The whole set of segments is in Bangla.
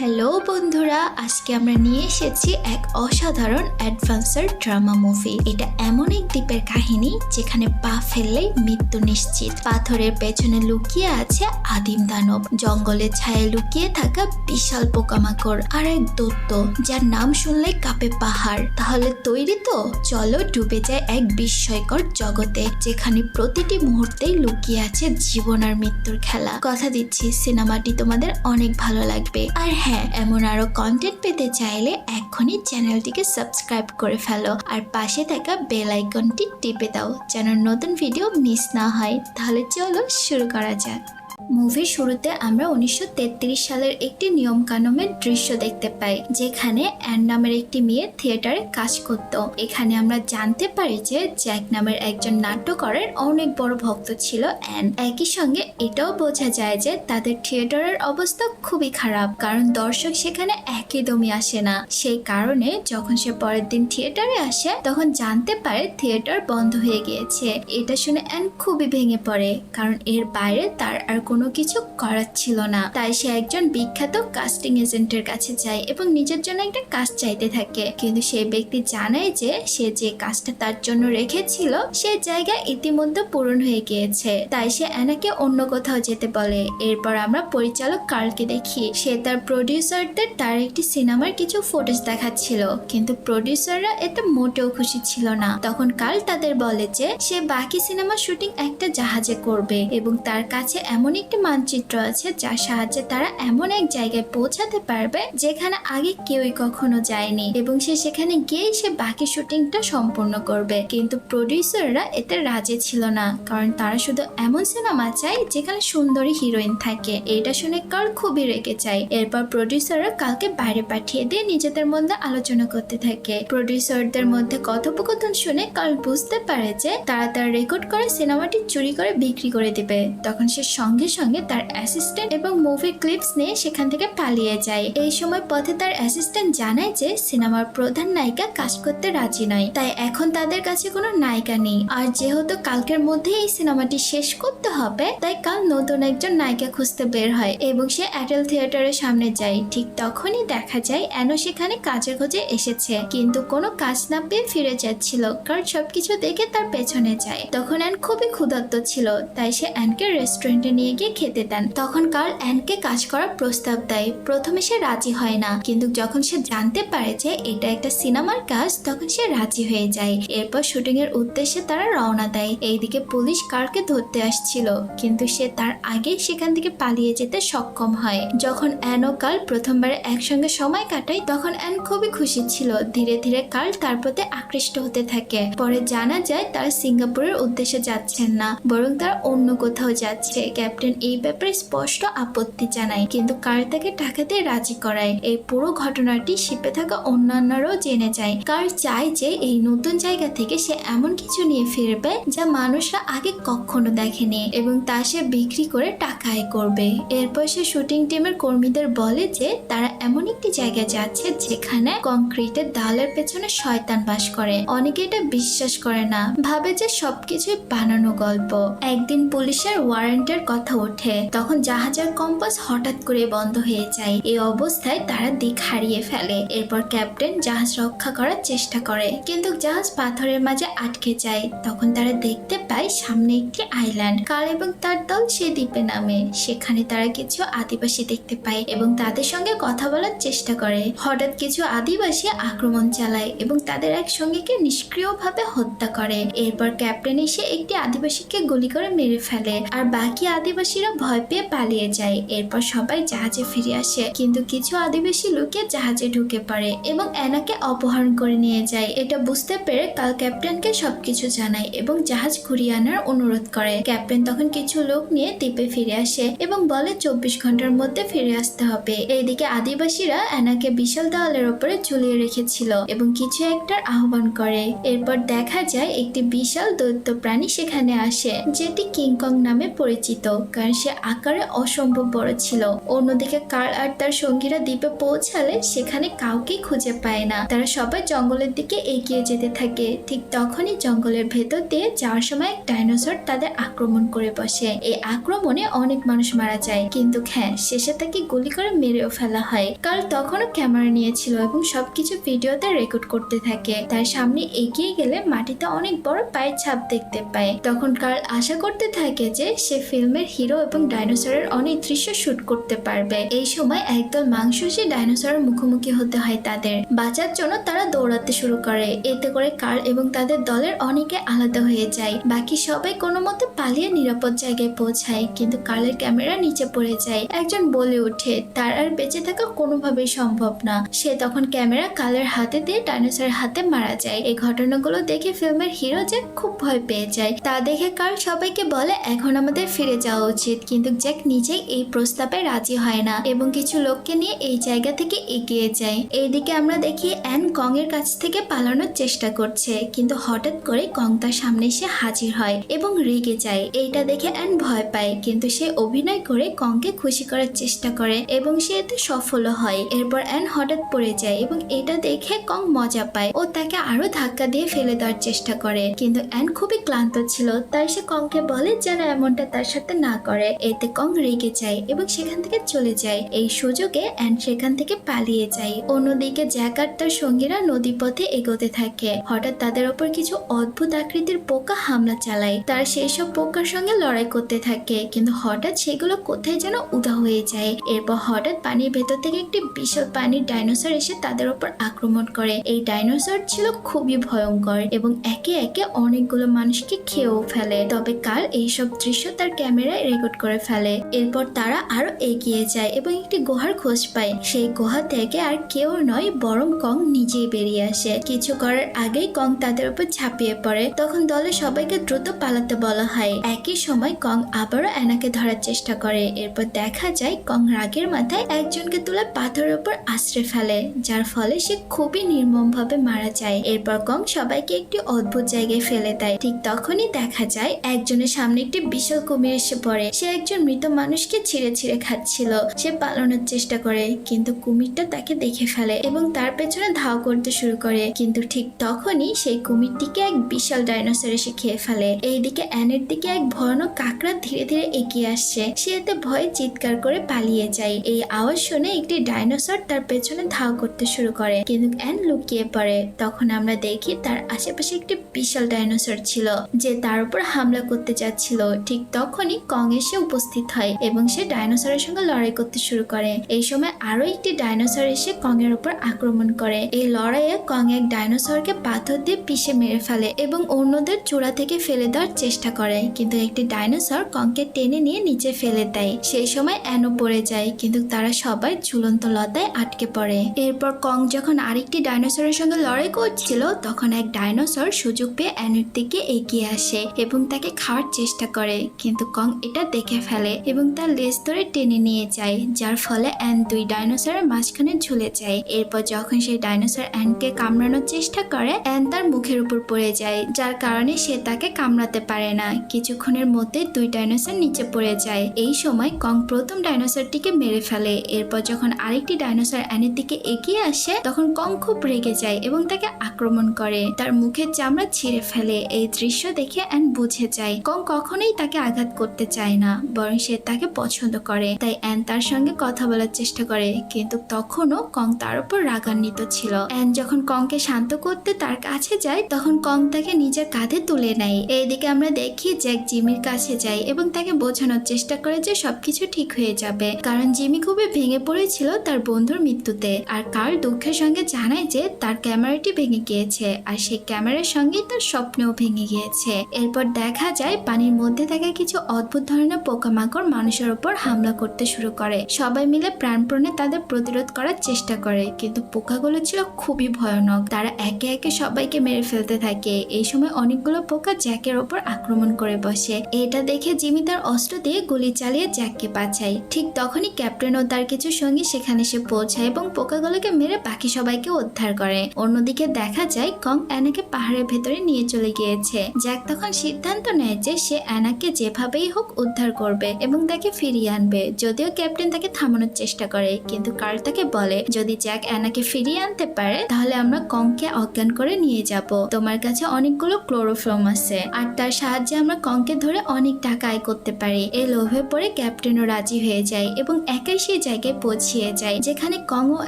হ্যালো বন্ধুরা, আজকে আমরা নিয়ে এসেছি এক অসাধারণ অ্যাডভেঞ্চার ড্রামা মুভি। এটা এমন এক দ্বীপের কাহিনী যেখানে পা ফেললেই মৃত্যু নিশ্চিত। পাথরের পেছনে লুকিয়ে আছে আদিম দানব। জঙ্গলের ছায়ায় লুকিয়ে থাকা বিশাল পোকামাকড় আর এক দত্ত যার নাম শুনলে কাঁপে পাহাড়। তাহলে তৈরি তো? চলো ডুবে যায় এক বিস্ময়কর জগতে, যেখানে প্রতিটি মুহূর্তেই লুকিয়ে আছে জীবন আর মৃত্যুর খেলা। কথা দিচ্ছি, সিনেমাটি তোমাদের অনেক ভালো লাগবে। আর হ্যাঁ এমন আরও কন্টেন্ট পেতে চাইলে এখনই চ্যানেলটিকে সাবস্ক্রাইব করে ফেলো আর পাশে থাকা বেল আইকনটি টিপে দাও যেন নতুন ভিডিও মিস না হয়। তাহলে চলো শুরু করা যাক। মুভির শুরুতে আমরা উনিশশো তেত্রিশ সালের একটি নিয়ম নিয়মকানুনের দৃশ্য দেখতে পাই, যেখানে অ্যান নামের একটি মেয়ে থিয়েটারে কাজ করত। এখানে আমরা জানতে পারি যে জ্যাক নামের একজন নাট্যকারের অনেক বড় ভক্ত ছিল অ্যান। একই সঙ্গে এটাও বোঝা যায় যে তাদের থিয়েটারের অবস্থা খুবই খারাপ, কারণ দর্শক সেখানে একদমই আসে না। সেই কারণে যখন সে পরের দিন থিয়েটারে আসে, তখন জানতে পারে থিয়েটার বন্ধ হয়ে গিয়েছে। এটা শুনে অ্যান খুবই ভেঙে পড়ে, কারণ এর বাইরে তার আর কোনো কিছু করার ছিল না। তাই সে একজন বিখ্যাত কাস্টিং এজেন্টের কাছে যায় এবং নিজের জন্য একটা কাজ চাইতে থাকে। কিন্তু সেই ব্যক্তি জানায় যে সে যে কাজটা তার জন্য রেখেছিল, সে জায়গা ইতিমধ্যে পূরণ হয়ে গিয়েছে। তাই সে অ্যানাকে অন্য কোথাও যেতে বলে। এরপর আমরা পরিচালক কার্লকে দেখি। সে তার প্রডিউসারদের তার একটি সিনেমার কিছু ফুটেজ দেখাচ্ছিল। কিন্তু প্রডিউসাররা এতে মোটেও খুশি ছিল না। তখন কার্ল তাদের বলে যে, সে বাকি সিনেমা শুটিং একটা জাহাজে করবে এবং তার কাছে এমন একটি মানচিত্র আছে যার সাহায্যে তারা এমন এক জায়গায় পৌঁছাতে পারবে যেখানে আগে কেউই কখনো যায়নি এবং সে সেখানে গিয়েই সে বাকি শুটিংটা সম্পূর্ণ করবে। কিন্তু প্রডিউসাররা এতে রাজি ছিল না, কারণ তারা শুধু এমন সিনেমা চায় যেখানে সুন্দরী হিরোইন থাকে। এটা শুনে কার খুবই রেগে যায়। এরপর প্রডিউসাররা কালকে বাইরে পাঠিয়ে দিয়ে নিজেদের মধ্যে আলোচনা করতে থাকে। প্রডিউসারদের মধ্যে কথোপকথন শুনে কাল বুঝতে পারে যে তারা তার রেকর্ড করে সিনেমাটি চুরি করে বিক্রি করে দিবে। তখন সে সঙ্গে সঙ্গে তার অ্যাসিস্ট্যান্ট এবং মুভি ক্লিপস নিয়ে সেখান থেকে পালিয়ে যায়। এই সময় পথে তার অ্যাসিস্ট্যান্ট জানায় যে সিনেমার প্রধান নায়িকা কাজ করতে রাজি নয়, তাই এখন তাদের কাছে কোনো নায়িকা নেই। আর যেহেতু কালকের মধ্যে এই সিনেমাটি শেষ করতে হবে, তাই কাল নতুন একজন নায়িকা খুঁজতে বের হয় এবং সে অ্যাটেল থিয়েটারের সামনে যায়। ঠিক তখনই দেখা যায় অ্যানো সেখানে কাজের খোঁজে এসেছে, কিন্তু কোনো কাজ না পেয়ে ফিরে যাচ্ছিল, কারণ সবকিছু দেখে তার পেছনে যায়। তখন অ্যান খুবই ক্ষুধার্ত ছিল, তাই সে অ্যানকে রেস্টুরেন্টে নিয়ে গিয়ে খেতে দেন। তখন কার্ল অ্যানকে কাজ করার প্রস্তাব দেয়। প্রথমে সে রাজি হয় না, কিন্তু যখন সে জানতে পারে যে এটা একটা সিনেমার কাজ, তখন সে রাজি হয়ে যায়। এরপর শুটিং এর উদ্দেশ্যে তারা রওনা দেয়। এইদিকে পুলিশ কারকে ধরতে আসছিল, কিন্তু সে তার আগেই সেখান থেকে পালিয়ে যেতে সক্ষম হয়। যখন অ্যান ও কার্ল প্রথমবার একসঙ্গে সময় কাটায়, তখন অ্যান খুবই খুশি ছিল। ধীরে ধীরে কার্ল তার প্রতি আকৃষ্ট হতে থাকে। পরে জানা যায়, তারা সিঙ্গাপুরের উদ্দেশ্যে যাচ্ছেন না, বরং তারা অন্য কোথাও যাচ্ছে। ক্যাপ্টেন এই ব্যাপারে স্পষ্ট আপত্তি জানায়। কিন্তু কার তাকে টাকা দিয়ে রাজি করায়। এই পুরো ঘটনাটি শিপে থাকা অন্যান্যরাও জেনে যায়। কার চায় যে এই নতুন জায়গা থেকে সে এমন কিছু নিয়ে ফিরবে যা মানুষরা আগে কখনো দেখেনি এবং তা সে বিক্রি করে টাকা আয় করবে। এরপর সে শুটিং টিমের কর্মীদের বলে যে তারা এমন একটি জায়গায় যাচ্ছে যেখানে কংক্রিটের দালের পেছনে শয়তান বাস করে। অনেকে এটা বিশ্বাস করে না। ভাবে যে সবকিছুই বানানো গল্প। একদিন পুলিশের ওয়ারেন্টের কথা ওঠে। তখন জাহাজের কম্পাস হঠাৎ করে বন্ধ হয়ে যায়। এই অবস্থায় তারা দিক হারিয়ে ফেলে। এরপর ক্যাপ্টেন জাহাজ রক্ষা করার চেষ্টা করে। কিন্তু জাহাজ পাথরের মাঝে আটকে যায়। তখন তারা দেখতে পায় সামনে একটি আইল্যান্ড। কাল এবং তার দল সে দ্বীপে নামে। সেখানে তারা কিছু আদিবাসী দেখতে পায় এবং তাদের সঙ্গে কথা বলার চেষ্টা করে। হঠাৎ কিছু আদিবাসী আক্রমণ চালায় এবং তাদের এক সঙ্গীকে নিষ্ক্রিয়ভাবে হত্যা করে। এরপর ক্যাপ্টেন এসে একটি আদিবাসীকে গুলি করে মেরে ফেলে। আর বাকি আদিবাসীরা ভয় পেয়ে পালিয়ে যায়। এরপর সবাই জাহাজে ফিরে আসে। কিন্তু কিছু আদিবাসী লোকে জাহাজে ঢুকে পড়ে এবং অ্যানাকে অপহরণ করে নিয়ে যায়। এটা বুঝতে পেরে কাল ক্যাপ্টেনকে সবকিছু জানায় এবং জাহাজ ঘুরিয়ে আনার অনুরোধ করে। ক্যাপ্টেন তখন কিছু লোক নিয়ে দ্বীপে ফিরে আসে এবং বলে, চব্বিশ ঘণ্টার মধ্যে ফিরে আসতে হবে। এইদিকে আদিবাসীরা অ্যানাকে বিশাল দেওয়ালের ওপরে ঝুলিয়ে রেখেছিল এবং কিছু একটার আহ্বান করে। এরপর দেখা যায়, একটি বিশাল দৈত্য প্রাণী সেখানে আসে, যেটি কিংকং নামে পরিচিত। কারণ সে আকারে অসম্ভব বড় ছিল। অন্যদিকে কার্ল আর তার সঙ্গীরা দ্বীপে পৌঁছালে সেখানে কাউকে খুঁজে পায় না। তারা সবাই জঙ্গলের দিকে এগিয়ে যেতে থাকে। ঠিক তখনই জঙ্গলের ভেতর দিয়ে যাওয়ার সময় এক ডাইনোসর তাদের আক্রমণ করে বসে। এই আক্রমণে অনেক মানুষ মারা যায়। কিন্তু হ্যাঁ শেষে তাকে গুলি করে মেরেও ফেলা হয়। কার্ল তখনও ক্যামেরা নিয়েছিল এবং সবকিছু ভিডিওতে রেকর্ড করতে থাকে। তার সামনে এগিয়ে গেলে মাটিতে অনেক বড় পায়ের ছাপ দেখতে পায়। তখন কার্ল আশা করতে থাকে যে সে ফিল্মের হিরো এবং ডাইনোসরের অনেক দৃশ্য শুট করতে পারবে। এই সময় একদল মাংসসী ডাইনোসরের মুখোমুখি হতে হয় তাদের। বাঁচার জন্য তারা দৌড়াতে শুরু করে। এতে করে কার্ল এবং তাদের দলের অনেকে আলাদা হয়ে যায়। বাকি সবাই কোনো মতে পালিয়ে নিরাপদ জায়গায় পৌঁছায়, কিন্তু কার্লের ক্যামেরা নিচে পড়ে যায়। একজন বলে ওঠে, তার আর বেঁচে থাকা কোনোভাবেই সম্ভব না। সে তখন ক্যামেরা কালের হাতে দিয়ে ডাইনোসরের হাতে মারা যায়। এই ঘটনাগুলো দেখে ফিল্মের হিরো যে খুব ভয় পেয়ে যায়, তা দেখে কার সবাইকে বলে, এখন আমাদের ফিরে যাওয়া উচিত। কিন্তু জ্যাক নিজেই এই প্রস্তাবে রাজি হয় না এবং কিছু লোককে নিয়ে এই জায়গা থেকে এগিয়ে যায়। এইদিকে আমরা দেখি অ্যান কং এর কাছ থেকে পালানোর চেষ্টা করছে, কিন্তু হঠাৎ করে কং তার সামনে এসে হাজির হয় এবং রেগে যায়। এইটা দেখে অ্যান ভয় পায়, কিন্তু সে অভিনয় করে কংকে খুশি করার চেষ্টা করে এবং সে এতে সফলও হয়। এরপর অ্যান হঠাৎ পড়ে যায় এবং এটা দেখে কং মজা পায় ও তাকে আরও ধাক্কা দিয়ে ফেলে দেওয়ার চেষ্টা করে। কিন্তু অ্যান খুবই ক্লান্ত ছিল, তাই সে কংকে বলে, যেন এমনটা তার সাথে না করে। এতে কং রেগে যায় এবং সেখান থেকে চলে যায়। এই সুযোগে অ্যান সেখান থেকে পালিয়ে যায়। অন্যদিকে জ্যাক আর তার সঙ্গীরা নদীপথে এগোতে থাকে। হঠাৎ তাদের ওপর কিছু অদ্ভুত আকৃতির পোকা হামলা চালায়। তার সেই সব পোকার সঙ্গে লড়াই করতে থাকে। কিন্তু হঠাৎ সেগুলো কোথায় যেন উদা হয়ে যায়। এরপর হঠাৎ পানির ভেতর থেকে একটি বিশাল পানির ডাইনোসর এসে তাদের ওপর আক্রমণ করে। এই ডাইনোসর ছিল খুবই ভয়ঙ্কর এবং একে একে অনেকগুলো মানুষকে খেয়েও ফেলে। তবে কাল এইসব দৃশ্য তার ক্যামেরায় রেকর্ড করে ফেলে। এরপর তারা আরও এগিয়ে যায় এবং একটি গুহার খোঁজ পায়। সেই গুহা থেকে আর কেউ নয়, বরং কং নিজেই বেরিয়ে আসে। কিছু করার আগেই কং তাদের উপর ঝাঁপিয়ে পড়ে। তখন দলে সবাইকে দ্রুত পালাতে বলা হয়। একই সময় কং আবারও অ্যানাকে ধরার চেষ্টা করে। এরপর দেখা যায় কং রাগের মাথায় একজনকে তুলে পাথরের উপর আশ্রে ফেলে, যার ফলে সে খুবই নির্মমভাবে মারা যায়। এরপর কং সবাইকে একটি অদ্ভুত জায়গায় ফেলে দেয়। ঠিক তখনই দেখা যায় একজনের সামনে একটি বিশাল কুমির এসে পড়ে সে একজন মৃত মানুষকে ছিঁড়ে ছিঁড়ে খাচ্ছিল। সে পালানোর চেষ্টা করে, কিন্তু কুমিরটা তাকে দেখে ফেলে এবং তার পেছনে ধাও করতে শুরু করে। কিন্তু ঠিক তখনই সেই কুমিরটিকে এক বিশাল ডাইনোসর এসে খেয়ে ফেলে। এইদিকে অ্যানের দিকে এক ভয়ানক কাকড়া ধীরে ধীরে এগিয়ে আসছে। সে এতে ভয়ে চিৎকার করে পালিয়ে যায়। এই আওয়াজ শুনে একটি ডাইনোসর তার পেছনে ধাও করতে শুরু করে। কিন্তু অ্যান লুকিয়ে পড়ে। তখন আমরা দেখি তার আশেপাশে একটি বিশাল ডাইনোসর ছিল, যে তার উপর হামলা করতে যাচ্ছিল। ঠিক তখনই কং এসে উপস্থিত হয় এবং সে ডাইনোসরের সঙ্গে লড়াই করতে শুরু করে। এই সময় আরও একটি ডাইনোসর এসে কং এর উপর আক্রমণ করে। এই লড়াইয়ে কং এক ডাইনোসরকে পাথর দিয়ে পিষে মেরে ফেলে এবং অন্যদের চূড়া থেকে ফেলে দেওয়ার চেষ্টা করে। কিন্তু একটি ডাইনোসর কংকে টেনে নিয়ে নিচে ফেলে দেয়। সেই সময় অ্যানো পড়ে যায়, কিন্তু তারা সবাই ঝুলন্ত লতায় আটকে পড়ে। এরপর কং যখন আরেকটি ডাইনোসরের সঙ্গে লড়াই করছিল, তখন এক ডাইনোসর সুযোগ পেয়ে অ্যানের দিকে এগিয়ে আসে এবং তাকে খাওয়ার চেষ্টা করে। কিন্তু কং এটা দেখে ফেলে এবং তার লেজ ধরে টেনে নিয়ে যায়, যার ফলে অ্যান দুই ডাইনোসরের মাঝখানে ঝুলে যায়। এরপর যখন সেই ডাইনোসর অ্যানকে কামড়ানোর চেষ্টা করে, অ্যান তার মুখের উপর পড়ে যায়, যার কারণে সে তাকে কামড়াতে পারে না। কিছুক্ষণের মধ্যে দুই ডাইনোসর নিচে পড়ে যায়। এই সময় কং প্রথম ডাইনোসরটিকে মেরে ফেলে। এরপর যখন আরেকটি ডাইনোসর অ্যানের দিকে এগিয়ে আসে, তখন কং খুব রেগে যায় এবং তাকে আক্রমণ করে। তার মুখের চামড়া ছিঁড়ে ফেলে। এই দৃশ্য দেখে অ্যান বুঝে যায়, কং কখনোই তাকে আঘাত করতে চায় না, বরং সে তাকে পছন্দ করে। তাই অ্যান তার সঙ্গে কথা বলার চেষ্টা করে, কিন্তু তখনও কং তার উপর রাগান্বিত ছিল। অ্যান যখন কংকে শান্ত করতে তার কাছে যায়, তখন কং তাকে নিজের কাঁধে তুলে নেয়। এইদিকে আমরা দেখি জ্যাক জিমির কাছে যায় এবং তাকে বোঝানোর চেষ্টা করে যে সবকিছু ঠিক হয়ে যাবে। কারণ জিমি খুবই ভেঙে পড়েছিল তার বন্ধুর মৃত্যুতে, আর কার দুঃখের সঙ্গে জানায় যে তার ক্যামেরাটি ভেঙে গিয়েছে, আর সেই ক্যামেরার সঙ্গেই তার স্বপ্নেও ভেঙে গিয়েছে। এরপর দেখা যায় পানির মধ্যে থাকা কিছু অদ্ভুত ধরনের পোকামাকড় মানুষের উপর হামলা করতে শুরু করে। সবাই মিলে প্রাণপণে তাদের প্রতিরোধ করার চেষ্টা করে, কিন্তু পোকাগুলো ছিল খুবই ভয়ানক। তারা একে একে সবাইকে মেরে ফেলতে থাকে। এই সময় অনেকগুলো পোকা জ্যাকের ওপর আক্রমণ করে বসে। এটা দেখে জিমি তার অস্ত্র দিয়ে গুলি চালিয়ে জ্যাককে বাঁচায় ঠিক তখনই ক্যাপ্টেন ও তার কিছু সঙ্গী সেখানে এসে পৌঁছায় এবং পোকাগুলোকে মেরে বাকি সবাইকে উদ্ধার করে। অন্যদিকে দেখা যায়, কং অ্যানাকে পাহাড়ের ভেতরে নিয়ে চলে গিয়েছে। জ্যাক তখন সিদ্ধান্ত নেয় যে সে অ্যানাকে যেভাবেই হোক উদ্ধার করবে এবং তাকে ফিরিয়ে আনবে। যদিও ক্যাপ্টেন তাকে থামানোর চেষ্টা করে, কিন্তু কার্ল তাকে বলে, যদি জ্যাক অ্যানাকে ফিরিয়ে আনতে পারে, তাহলে আমরা কংকে অজ্ঞান করে নিয়ে যাব। তোমার কাছে অনেকগুলো ক্লোরোফর্ম আছে, আর তার সাহায্যে আমরা কংকে ধরে অনেক টাকা আয় করতে পারি। এই লোভে পড়ে ক্যাপ্টেনও রাজি হয়ে যায় এবং একাই সেই জায়গায় পৌঁছিয়ে যায়, যেখানে কং ও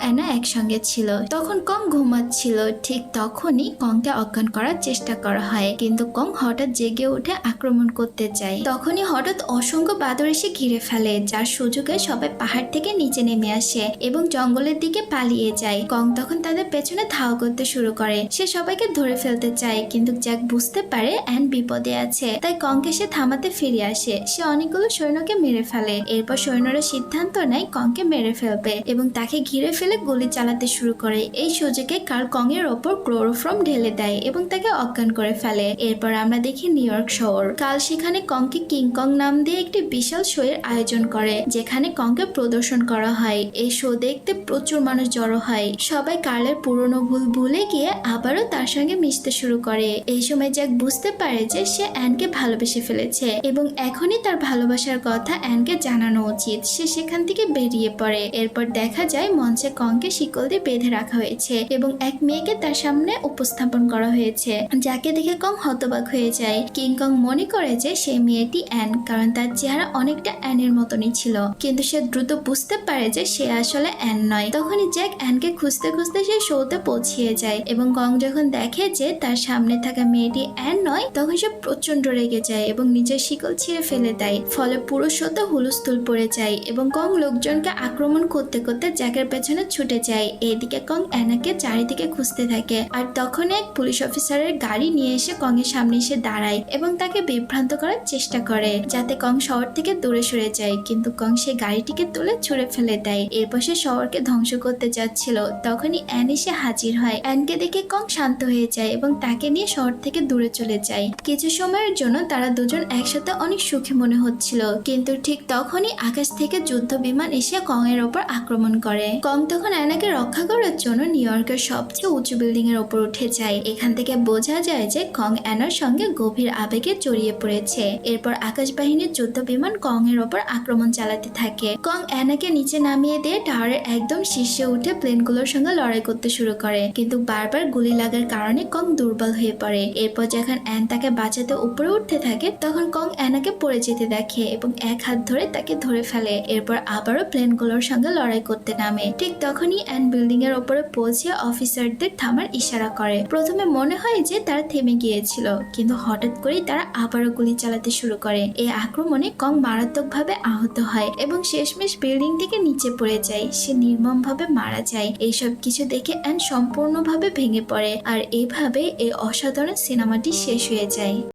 অ্যানা একসঙ্গে ছিল। তখন কং ঘুমাচ্ছিল, ঠিক তখনই কংকে অজ্ঞান করার চেষ্টা করা হয়। কিন্তু কং হঠাৎ জেগে উঠে আক্রমণ করতে চায় তখনই হঠাৎ অসংখ্য বাদর এসে ঘিরে ফেলে, যার সুযোগে সবাই পাহাড় থেকে নিচে নেমে আসে এবং জঙ্গলের দিকে পালিয়ে যায়। কং তখন তাদের পেছনে ধাওয়া করতে শুরু করে। সে সবাইকে ধরে ফেলতে চায়, কিন্তু জ্যাক বুঝতে পারে অ্যান বিপদে আছে। তাই কংকে সে থামাতে ফিরে আসে। সে অনেকগুলো সৈন্যকে মেরে ফেলে। এরপর সৈন্যরা সিদ্ধান্ত নেয় কংকে মেরে ফেলবে এবং তাকে ঘিরে ফেলে গুলি চালাতে শুরু করে। এই সুযোগে কার কং এর ওপর ক্লোরোফর্ম ঢেলে দেয় এবং তাকে অজ্ঞান করে ফেলে। এরপর আমরা দেখি নিউ ইয়র্ক শহর। কাল সেখানে কংকে কিং কং নাম দিয়ে একটি বিশাল শো এর আয়োজন করে, যেখানে কংকে প্রদর্শন করা হয়। এই শো দেখতে প্রচুর মানুষ জড়ো হয়। সবাই কার্লের পুরনো ভুল ভুলে গিয়ে আবারও তার সঙ্গে মিশতে শুরু করে। এই সময় জ্যাক বুঝতে পারে যে সে অ্যানকে ভালোবেসে ফেলেছে এবং এখনই তার ভালোবাসার কথা অ্যানকে জানানো উচিত। সে সেখান থেকে বেরিয়ে পড়ে। এরপর দেখা যায় মঞ্চে কংকে শিকল দিয়ে বেঁধে রাখা হয়েছে এবং এক মেয়েকে তার সামনে উপস্থাপন করা হয়েছে। যাকে দেখে কং হতবাক হয়ে যায়। কিং কং মনে করে যে সেই মেয়েটি অ্যান কারণ তার চেহারা অনেকটা অ্যানের মতনই ছিল। কিন্তু সে দ্রুত বুঝতে পারে যে সে আসলে অ্যান নয়। তখনই জ্যাক অ্যানকে খুঁজতে খুঁজতে সে শোতে পৌঁছিয়ে যায় এবং কং যখন দেখে যে তার সামনে থাকা মেয়েটি অ্যান নয়, তখন সে প্রচণ্ড রেগে যায় এবং নিজের শিকল ছিঁড়ে ফেলে দেয়। ফলে পুরো শোতে হুলস্থুল পড়ে যায় এবং কং লোকজনকে আক্রমণ করতে করতে জ্যাকের পেছনে ছুটে যায়। এদিকে কং অ্যানাকে চারিদিকে খুঁজতে থাকে আর তখন এক পুলিশ অফিসারের গাড়ি নিয়ে এসে কং এর সামনে এসে দাঁড়ায় এবং তাকে বিভ্রান্ত করার চেষ্টা করে যাতে কং শহর থেকে দূরে সরে যায়, কিন্তু কং সেই গাড়িটিকে তুলে ছুঁড়ে ফেলে দেয়। এরপর সে শহরকে ধ্বংস করতে যাচ্ছিল। তখনই অ্যান এসে হাজির হয়। অ্যানকে দেখে কং শান্ত হয়ে যায় এবং তাকে নিয়ে শহর থেকে দূরে চলে যায়। কিছু সময়ের জন্য তারা দুজন একসাথে অনেক সুখী মনে হচ্ছিল, কিন্তু ঠিক তখনই আকাশ থেকে যুদ্ধ বিমান এসে কং এর ওপর আক্রমণ করে। কং তখন অ্যানাকে রক্ষা করার জন্য নিউ ইয়র্কের সবচেয়ে উঁচু বিল্ডিং এর ওপর উঠে যায়। এখান থেকে বোঝা যায় যে কং অ্যানার সঙ্গে গভীর আবেগে জড়িয়ে পড়েছে। এরপর আকাশ বাহিনীর যুদ্ধ বিমান কং এর ওপর আক্রমণ চালাতে থাকে। কং অ্যানাকে নিচে নামিয়ে দিয়ে টাওয়ারের একদম শীর্ষে উঠে প্লেনগুলোর সঙ্গে লড়াই করতে শুরু করে। কিন্তু বারবার গুলি লাগার কারণে কং দুর্বল হয়ে পড়ে। এরপর যখন অ্যান তাকে বাঁচাতে উপরে উঠতে থাকে, তখন কং অ্যানাকে পড়ে যেতে দেখে এবং এক হাত ধরে তাকে ধরে ফেলে। এরপর আবারও প্লেনগুলোর সঙ্গে লড়াই করতে নামে। ঠিক তখনই অ্যান বিল্ডিং এর ওপরে পৌঁছে অফিসারদের থামার ইশারা করে। প্রথমে মনে হয় যে তারা থেমে গিয়েছিল, কিন্তু হঠাৎ করেই তারা আবারও গুলি চালাতে শুরু করে। এই আক্রমণে কং মারাত্মকভাবে আহত হয় এবং শেষমেশ বিল্ডিং থেকে নিচে পড়ে যায়। সে নির্মমভাবে মারা যায়। এইসব কিছু দেখে অ্যান সম্পূর্ণভাবে ভেঙে পড়ে। আর এইভাবে এই অসাধারণ সিনেমাটি শেষ হয়ে যায়।